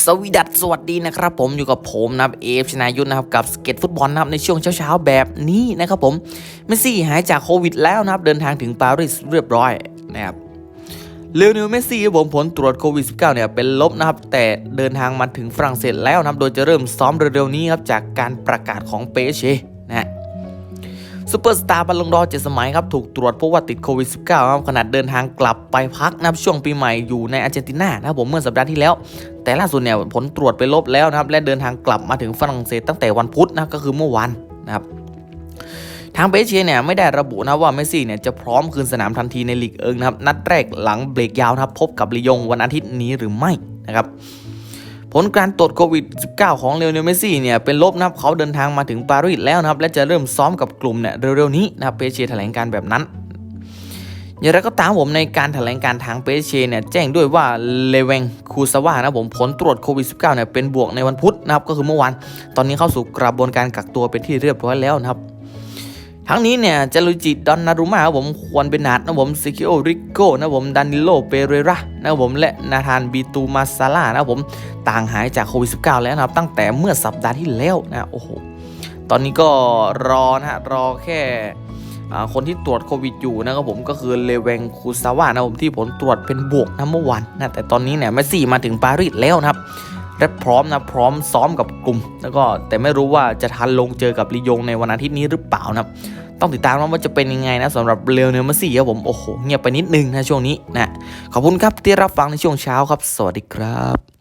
สวีดัสสวัสดีนะครับผมอยู่กับผมนะครับเอฟชนายุทธนะครับกับสเก็ตฟุตบอลนะครับในช่วงเช้าๆแบบนี้นะครับผมเมสซี่หายจากโควิดแล้วนะครับเดินทางถึงปารีสเรียบร้อยนะครับเลโอเนลเมสซี่ผมผลตรวจโควิด -19 เนี่ยเป็นลบนะครับแต่เดินทางมาถึงฝรั่งเศสแล้วนะครับโดยจะเริ่มซ้อมเร็วๆนี้ครับจากการประกาศของเปเชนะฮะ ซูเปอร์สตาร์บอลลงดอเจ็ดสมัยครับ ถูกตรวจพบว่าติดโควิด -19 ครับขณะเดินทางกลับไปพักนะครับช่วงปีใหม่อยู่ในอาร์เจนตินานะครับผมเมื่อสัปดาห์ที่แล้ว แต่ล่าสุดเนี่ยผลตรวจไปลบแล้วนะครับ และเดินทางกลับมาถึงฝรั่งเศสตั้งแต่วันพุธนะก็คือเมื่อวานนะครับทางเปเชียเนี่ยไม่ได้ระบุนะว่าเมสซี่เนี่ยจะพร้อมคืนสนามทันทีในลีกเอิงนะครับนัดแรกหลังเบรกยาวนะครับพบกับลียงวันอาทิตย์นี้หรือไม่นะครับ ผลการตรวจโควิด -19 ของเลโอเนลเมสซี่เนี่ยเป็นลบนะครับเขาเดินทางมาถึงปารีสแล้วนะครับและจะเริ่มซ้อมกับกลุ่มเนี่ยเร็วๆนี้นะครับเปเชแถลงการแบบนั้นอย่างไรก็ตามผมในการแถลงการทางเปเชเนี่ยแจ้งด้วยว่าเลเวงคูซาวานะผมผลตรวจโควิด -19 เนี่ยเป็นบวกในวันพุธนะครับก็คือเมื่อวาน ตอนนี้เข้าสู่กระบวนการกักตัวเป็นที่เรียบร้อยแล้วนะครับ ทั้งนี้เนี่ยจารุจิดอนนารุมาผมควรเบนาดนะผมซิคิโอริโกนะผมดานิโลเปเรรานะผมและนาธานบีตูมาซาล่านะผมต่างหายจากโควิด -19 แล้วนะครับตั้งแต่เมื่อสัปดาห์ที่แล้วนะโอ้โหตอนนี้ก็รอนะฮะรอแค่คนที่ตรวจโควิดอยู่นะครับผมก็คือเลเวงคูซาวานะผมที่ผลตรวจเป็นบวกนะเมื่อวานนะแต่ตอนนี้เนี่ยเมสซี่มาถึงปารีสแล้วนะครับและพร้อมนะพร้อมซ้อมกับกลุ่ม แล้วก็แต่ไม่รู้ว่าจะทันลงเจอกับลียงในวันอาทิตย์นี้หรือเปล่านะครับ ต้องติดตามว่าจะเป็นยังไงนะสำหรับเรียวเนลเมสซี่ครับผมโอ้โหเงียบไปนิดนึงนะช่วงนี้นะขอบคุณครับที่รับฟังในช่วงเช้าครับ สวัสดีครับ